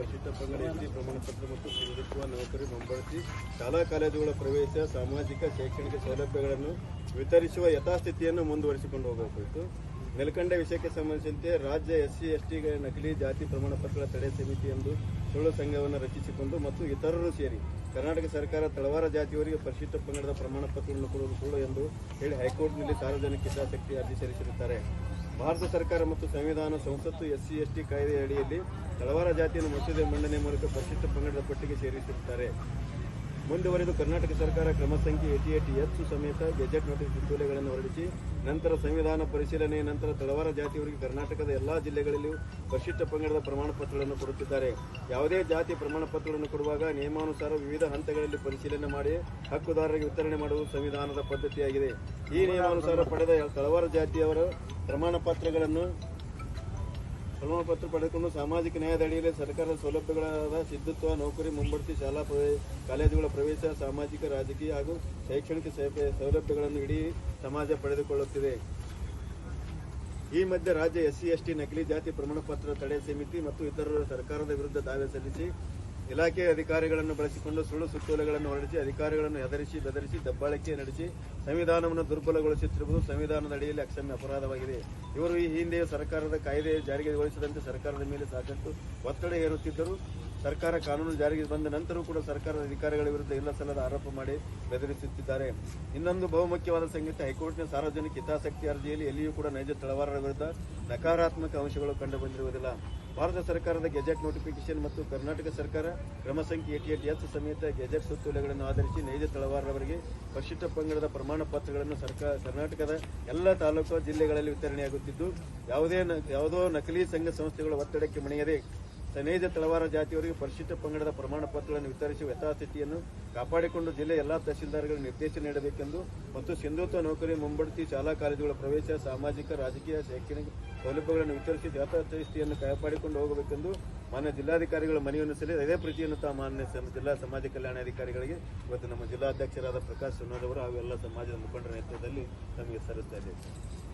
ಪರಿಶಿಷ್ಟ ಪಂಗಡ ಎಸ್ಸಿ ಪ್ರಮಾಣ ಪತ್ರ ಮತ್ತು ಸಿಂಧುತ್ವ ನೌಕರಿ ಮುಂಬಡಿಸಿ ಶಾಲಾ ಕಾಲೇಜುಗಳ ಪ್ರವೇಶ, ಸಾಮಾಜಿಕ, ಶೈಕ್ಷಣಿಕ ಸೌಲಭ್ಯಗಳನ್ನು ವಿತರಿಸುವ ಯಥಾಸ್ಥಿತಿಯನ್ನು ಮುಂದುವರಿಸಿಕೊಂಡು ಹೋಗಬೇಕು. ನೆಲಕಂಡ ವಿಷಯಕ್ಕೆ ಸಂಬಂಧಿಸಿದಂತೆ ರಾಜ್ಯ ಎಸ್ ಸಿ ಎಸ್ಸಿ, ಎಸ್ಟಿಗಳ ನಕಲಿ ಜಾತಿ ಪ್ರಮಾಣ ಪತ್ರಗಳ ತಡೆ ಸಮಿತಿ ಎಂದು ಸುಳ್ಳು ಸಂಘವನ್ನು ರಚಿಸಿಕೊಂಡು ಮತ್ತು ಇತರರು ಸೇರಿ ಕರ್ನಾಟಕ ಸರ್ಕಾರ ತಳವಾರ ಜಾತಿಯವರಿಗೆ ಪರಿಶಿಷ್ಟ ಪಂಗಡದ ಪ್ರಮಾಣ ಪತ್ರಗಳನ್ನು ಕೊಡುವುದು ಸುಳ್ಳು ಎಂದು ಹೇಳಿ ಹೈಕೋರ್ಟ್ನಲ್ಲಿ ಸಾರ್ವಜನಿಕ ಹಿತಾಸಕ್ತಿ ಅರ್ಜಿ ಸಲ್ಲಿಸಿರುತ್ತಾರೆ. ಭಾರತ ಸರ್ಕಾರ ಮತ್ತು ಸಂವಿಧಾನ ಸಂಸತ್ತು ಎಸ್ಸಿ ಎಸ್ಟಿ ಕಾಯ್ದೆ ಅಡಿಯಲ್ಲಿ ತಳವಾರ ಜಾತಿಯನ್ನು ಮಸೂದೆ ಮಂಡನೆ ಮೂಲಕ ಪರಿಶಿಷ್ಟ ಪಂಗಡದ ಪಟ್ಟಿಗೆ ಸೇರಿಸಿರುತ್ತಾರೆ ಮುಂದುವರೆದು ಕರ್ನಾಟಕ ಸರ್ಕಾರ ಕ್ರಮ ಸಂಖ್ಯೆ ಏಟಿ ಏಟಿ ಎಚ್ ಸಮೇತ ಗೆಜೆಟ್ ನೋಟಿಸ್ ಸುತ್ತೋಲೆಗಳನ್ನು ಹೊರಡಿಸಿ, ನಂತರ ಸಂವಿಧಾನ ಪರಿಶೀಲನೆ, ನಂತರ ತಳವಾರ ಜಾತಿಯವರಿಗೆ ಕರ್ನಾಟಕದ ಎಲ್ಲಾ ಜಿಲ್ಲೆಗಳಲ್ಲಿಯೂ ಪರಿಶಿಷ್ಟ ಪಂಗಡದ ಪ್ರಮಾಣ ಪತ್ರಗಳನ್ನು ಕೊಡುತ್ತಿದ್ದಾರೆ. ಯಾವುದೇ ಜಾತಿ ಪ್ರಮಾಣ ಪತ್ರಗಳನ್ನು ಕೊಡುವಾಗ ನಿಯಮಾನುಸಾರ ವಿವಿಧ ಹಂತಗಳಲ್ಲಿ ಪರಿಶೀಲನೆ ಮಾಡಿ ಹಕ್ಕುದಾರರಿಗೆ ವಿತರಣೆ ಮಾಡುವುದು ಸಂವಿಧಾನದ ಪದ್ಧತಿಯಾಗಿದೆ. ಈ ನಿಯಮಾನುಸಾರ ಪಡೆದ ತಳವಾರ ಜಾತಿಯವರ ಪ್ರಮಾಣ ಪತ್ರಗಳನ್ನು ಪ್ರಮಾಣ ಪತ್ರ ಪಡೆದುಕೊಂಡು ಸಾಮಾಜಿಕ ನ್ಯಾಯದ ಅಡಿಯಲ್ಲಿ ಸರ್ಕಾರದ ಸೌಲಭ್ಯಗಳಾದ ಸಿದ್ಧತ್ವ, ನೌಕರಿ, ಮುಂಬಡ್ತಿ, ಶಾಲಾ ಕಾಲೇಜುಗಳ ಪ್ರವೇಶ, ಸಾಮಾಜಿಕ, ರಾಜಕೀಯ ಹಾಗೂ ಶೈಕ್ಷಣಿಕ ಸೌಲಭ್ಯ- ಸೌಲಭ್ಯಗಳನ್ನು ಇಡೀ ಸಮಾಜ ಪಡೆದುಕೊಳ್ಳುತ್ತಿದೆ. ಈ ಮಧ್ಯೆ ರಾಜ್ಯ ಎಸ್ಸಿ, ಎಸ್ಟಿ, ನಕಲಿ ಜಾತಿ ಪ್ರಮಾಣ ಪತ್ರ ತಡೆ ಸಮಿತಿ ಮತ್ತು ಇತರರು ಸರ್ಕಾರದ ವಿರುದ್ಧ ದಾವೆ ಸಲ್ಲಿಸಿ ಇಲಾಖೆ ಅಧಿಕಾರಿಗಳನ್ನು ಬಳಸಿಕೊಂಡು ಸುಳ್ಳು ಸುತ್ತೋಲೆಗಳನ್ನು ಹೊರಡಿಸಿ, ಅಧಿಕಾರಿಗಳನ್ನು ಹೆದರಿಸಿ ಬೆದರಿಸಿ, ದಬ್ಬಾಳಿಕೆ ನಡೆಸಿ ಸಂವಿಧಾನವನ್ನು ದುರ್ಬಲಗೊಳಿಸುತ್ತಿರುವುದು ಸಂವಿಧಾನದ ಅಡಿಯಲ್ಲಿ ಅಕ್ಷಮ್ಯ ಅಪರಾಧವಾಗಿದೆ. ಇವರು ಈ ಹಿಂದೆ ಸರ್ಕಾರದ ಕಾಯ್ದೆ ಜಾರಿಗೆಗೊಳಿಸದಂತೆ ಸರ್ಕಾರದ ಮೇಲೆ ಸಾಕಷ್ಟು ಒತ್ತಡ ಹೇರುತ್ತಿದ್ದರು. ಸರ್ಕಾರ ಕಾನೂನು ಜಾರಿಗೆ ಬಂದ ನಂತರವೂ ಕೂಡ ಸರ್ಕಾರದ ಅಧಿಕಾರಿಗಳ ವಿರುದ್ಧ ಇಲ್ಲ ಸಲ್ಲದ ಆರೋಪ ಮಾಡಿ ಬೆದರಿಸುತ್ತಿದ್ದಾರೆ. ಇನ್ನೊಂದು ಬಹುಮುಖ್ಯವಾದ ಸಂಗತಿ, ಹೈಕೋರ್ಟ್ನ ಸಾರ್ವಜನಿಕ ಹಿತಾಸಕ್ತಿ ಅರ್ಜಿಯಲ್ಲಿ ಎಲ್ಲಿಯೂ ಕೂಡ ನೈಜ ತಳವಾರರ ವಿರುದ್ಧ ನಕಾರಾತ್ಮಕ ಅಂಶಗಳು ಕಂಡುಬಂದಿರುವುದಿಲ್ಲ. ಭಾರತ ಸರ್ಕಾರದ ಗೆಜೆಟ್ ನೋಟಿಫಿಕೇಶನ್ ಮತ್ತು ಕರ್ನಾಟಕ ಸರ್ಕಾರ ಕ್ರಮ ಸಂಖ್ಯೆ ಏಟಿ ಏಟ್ ಎಸ್ ಸಮೇತ ಗೆಜೆಟ್ ಸುತ್ತೋಲೆಗಳನ್ನು ಆಧರಿಸಿ ನೈಜ ತಳವಾರರವರಿಗೆ ಪರಿಶಿಷ್ಟ ಪಂಗಡದ ಪ್ರಮಾಣ ಪತ್ರಗಳನ್ನು ಸರ್ಕಾರ, ಕರ್ನಾಟಕದ ಎಲ್ಲ ತಾಲೂಕು ಜಿಲ್ಲೆಗಳಲ್ಲಿ ವಿತರಣೆಯಾಗುತ್ತಿದ್ದು, ಯಾವುದೇ ಯಾವುದೋ ನಕಲಿ ಸಂಘ ಸಂಸ್ಥೆಗಳ ಒತ್ತಡಕ್ಕೆ ಮಣಿಯದೆ ನೈಜ ತಳವಾರ ಜಾತಿಯವರಿಗೆ ಪರಿಶಿಷ್ಟ ಪಂಗಡದ ಪ್ರಮಾಣ ಪತ್ರಗಳನ್ನು ವಿತರಿಸುವ ಯಥಾಸ್ಥಿತಿಯನ್ನು ಕಾಪಾಡಿಕೊಂಡು ಜಿಲ್ಲೆ ಎಲ್ಲಾ ತಹಸೀಲ್ದಾರ್ಗಳಿಗೆ ನಿರ್ದೇಶನ ನೀಡಬೇಕೆಂದು ಮತ್ತು ಸಿಂಧುತ್ವ ನೌಕರಿ ಮುಂಬಡ್ತಿ ಶಾಲಾ ಕಾಲೇಜುಗಳ ಪ್ರವೇಶ, ಸಾಮಾಜಿಕ, ರಾಜಕೀಯ, ಶೈಕ್ಷಣಿಕ ಸೌಲಭ್ಯಗಳನ್ನು ವಿತರಿಸಿ ಯಥಾಸ್ಥಿತಿಯನ್ನು ಕಾಪಾಡಿಕೊಂಡು ಹೋಗಬೇಕೆಂದು ಮಾನ್ಯ ಜಿಲ್ಲಾಧಿಕಾರಿಗಳ ಮನವಿಯನ್ನು ಸಲ್ಲಿ ಅದೇ ಪ್ರೀತಿಯನ್ನು ತಾ ಮಾನ್ಯ ಜಿಲ್ಲಾ ಸಮಾಜ ಕಲ್ಯಾಣಾಧಿಕಾರಿಗಳಿಗೆ ಇವತ್ತು ನಮ್ಮ ಜಿಲ್ಲಾಧ್ಯಕ್ಷರಾದ ಪ್ರಕಾಶ್ ಸುನೋದವರು ಅವರು ಹಾಗೂ ಎಲ್ಲ ಸಮಾಜದ ಮುಖಂಡರ ನೇತೃತ್ವದಲ್ಲಿ ನಮಗೆ ಸಲ್ಲಿಸ್ತಾ